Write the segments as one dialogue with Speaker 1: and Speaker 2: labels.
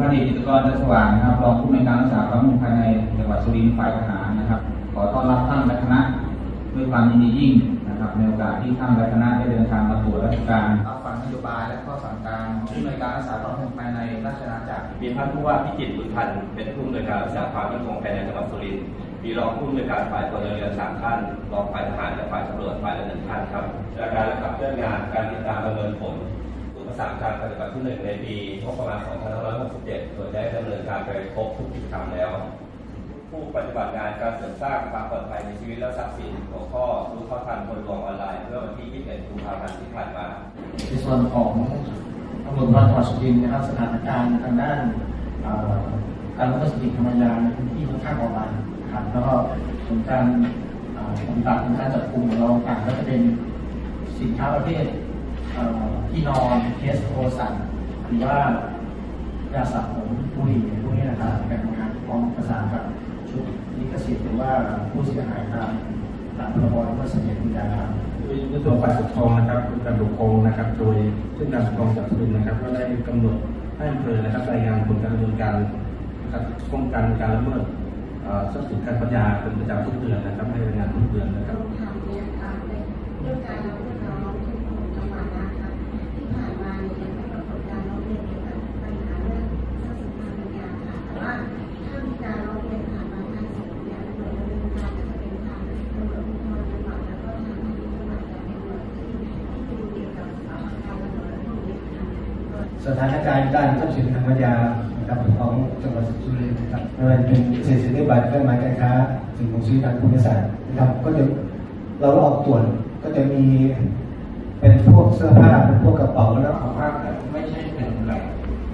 Speaker 1: พันเอกจิตกรจันสว่างนะครับรองผู้ในการรักษาความมั่นคงภายในจังหวัดสุรินทร์ฝ่ายทหารนะครับ ขอต้อนรับท่านและคณะด้วยความยินดียิ่งนะครับในโอกาสที่ท่านและคณะได้เดินทางมาตรวจราชการรับฟังนโยบายและข้อสั่งการผู้ในการรักษาความมั่นคงภายในราชอาณาจักร
Speaker 2: มีท่านผู้ว่าพิจิตรบุญพันธ์เป็นผู้อำนการรักษาความมั่นคงภายในจังหวัดสุรินทร์มีรองผู้อำนการฝ่ายพลเรือนสามท่านรองฝ่ายทหารและฝ่ายตำรวจฝ่ายละหนึ่งท่านครับจากการขับเคลื่อนงานการติดตามประเมินผลอุปสรรคการปฏิบัติที่หนึ่งในปีงบประมาณ 2567โดยได้ดำ เนินการไปครบทุกกิจกรรมแล้ว ผู้ปฏิบัติงานการเสริมสร้างความปลอดภัยในชีวิตและทรัพย์สินหัวข้อรู้เท่าทันคนลวงออนไลน์เมื่อวันที่ 21กุมภาพันธ์ที่ผ่านมา
Speaker 3: ในส่วนของตำรวจภูธรจังหวัดสุรินทร์นะครับสถานการณ์ทางด้านการละเมิดสติธรรมยาในพื้นที่ค่อนข้างอ่อนแรงนะครับแล้วก็ผลการเอ่อปฏิตการจับกลุ่มของเราต่างก็จะเป็นสินค้าประเภทที่นอนเคสโอสันหรือว่า ยาสระผมบุหรี่พวกนี้นะครับแบ่งงานพร้อมประสานกับชุดลิขสิทธิ์หรือว่าผู้เสียหายตามตามพรบละเมิดสติธรรมยาครับ
Speaker 4: ในส่วนฝ่ายปกครองนะครับคือการปกครองนะครับ โดยซึ่งการปกครองจากสุรินะครับ ก็ได้กำหนดให้อำเภอนะครับรายงานผลการดำเนินการนะครับป้องกันการละเมิดเอ่อทรัพย์สินการปัญญาเป็นประจำทุกเดือนนะครับให้รายงานทุกเดือน
Speaker 5: สถานการณ์ด้านทรัพย์สินทางปัญญานะครับของจังหวัดสุรินทร์นะครับไม่ว่าจะเป็นเศรษฐกิจบัตรเครื่องหมายการค้าสิ่งของซื้อทางภูมิศาสตร์นะครับก็จะเราก็ออกตรวจก็จะมีเป็นพวกเสื้อผ้าเป็นพวกกระเป๋าแล้ว
Speaker 3: ของภาคแต่ไม่ใช่เป็นแหล่ง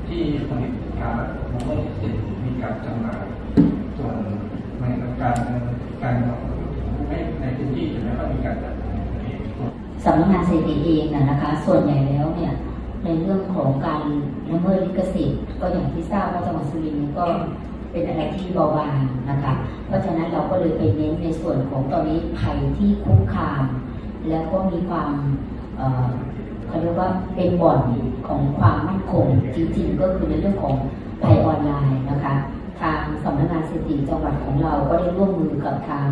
Speaker 3: ที่ผลิตสินค้าและละเมิดสิทธิมีการจำหน่ายส่วนในการการไม่ในพื้นที่จะไม่ค่อยมีการจัดการเอง
Speaker 6: สำนักงานสถิติเองนะนะคะ ส่วนใหญ่แล้วเนี่ย ในเรื่องของการละเมิดลิขสิทธิ์ก็อย่างที่ทราบว่าจังหวัดสุรินทร์ก็เป็นอะไรที่เบาบางนะคะ เพราะฉะนั้นเราก็เลยไปเน้นในส่วนของตอนนี้ภัยที่คุกคาม แล้วก็มีความเอ่อเขาเรียกว่าเป็นบ่อนของความมั่นคงจริงๆ ก็คือในเรื่องของภัยออนไลน์นะคะ ทางสำนักงานสถิติจังหวัดของเราก็ได้ร่วมมือกับทาง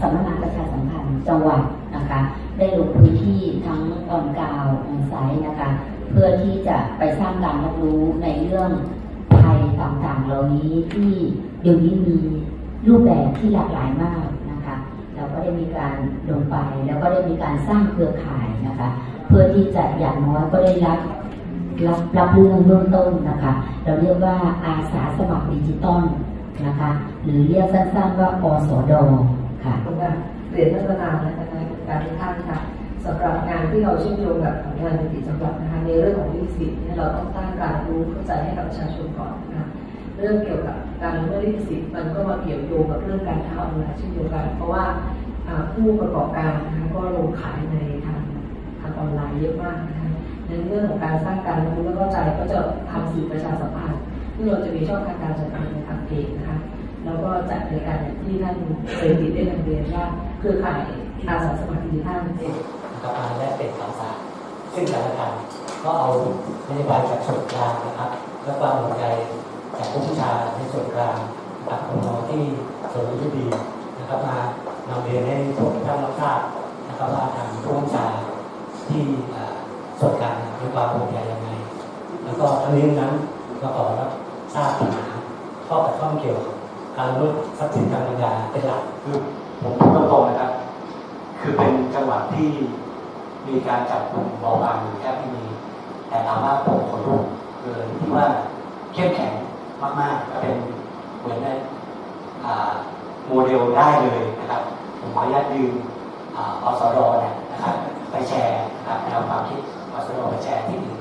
Speaker 6: สำนักงานประชาสัมพันธ์จังหวัดนะคะ ได้ลงพื้นที่ทั้งออนกราวออนไซต์นะคะ เพื่อที่จะไปสร้างการรับรู้ในเรื่องภัยต่างๆ เหล่านี้ที่เดี๋ยวนี้มีรูปแบบที่หลากหลายมากนะคะ เราก็ได้มีการลงไปแล้วก็ได้มีการสร้างเครือข่ายนะคะ เพื่อที่จะอย่างน้อยก็ได้รับรับรับเรื่องเบื้องต้นนะคะ เราเรียกว่าอาสาสมัครดิจิตอลนะคะ หรือเรียกสั้นๆว่าอสดค่ะ
Speaker 7: ผมว่าเรียนท่านประธานและคณะกรรมการทุกท่านค่ะ สำหรับงานที่เราเชื่อมโยงกับงานในติจังหวัดนะคะในเรื่องของลิขสิทธิ์เนี่ยเราต้องสร้างการรู้เข้าใจให้กับประชาชนก่อนนะคะเรื่องเกี่ยวกับการละเมิดลิขสิทธิ์มันก็มาเกี่ยวโยงกับเรื่องการค้าออนไลน์เช่นเดียวกัน เพราะว่าอ่าผู้ประกอบการนะคะก็ลงขายในทางทางออนไลน์เยอะมากนะคะในเรื่องของการสร้างการรู้และเข้าใจก็จะทำสื่อประชาสัมพันธ์ที่เราจะมีช่องทางการจัดการในทางเพจนะคะแล้วก็จัดรายการอย่างที่ท่านเคยติดได้นำเรียนว่าเครือข่ายอาสาสมัครดิจิทัล เอง
Speaker 8: นะครับมาและเป็นข่าวสารซึ่งกันและกันก็เอานโยบายจากส่วนกลางนะครับ และความห่วงใยจากผู้ชาในส่วนกลางนะครับของที่สนที่ดีนะครับมานำเรียนให้ทุกท่านรับทราบนะครับว่าทางผู้ชาที่ส่วนกลางมีความห่วงใยยังไง แล้วก็ทั้งนี้นั้นก็ขอรับทราบปัญหาข้อขัดข้องเกี่ยวกับการละเมิดทรัพย์สินทางปัญญาเป็นหลักคือผมพูดตรงๆนะครับ คือเป็นจังหวัดที่ มีการจับกลุ่มเบาบางอยู่แทบไม่มีแต่ถามว่าผมขนลุกเลยที่ว่าเข้มแข็งมากๆก็เป็นเหมือนได้โมเดลได้เลยนะครับ ผมขออนุญาตยืมอ่าอสรเนี่ยนะครับไปแชร์นะครับแนวความคิดอสรไปแชร์ที่อื่น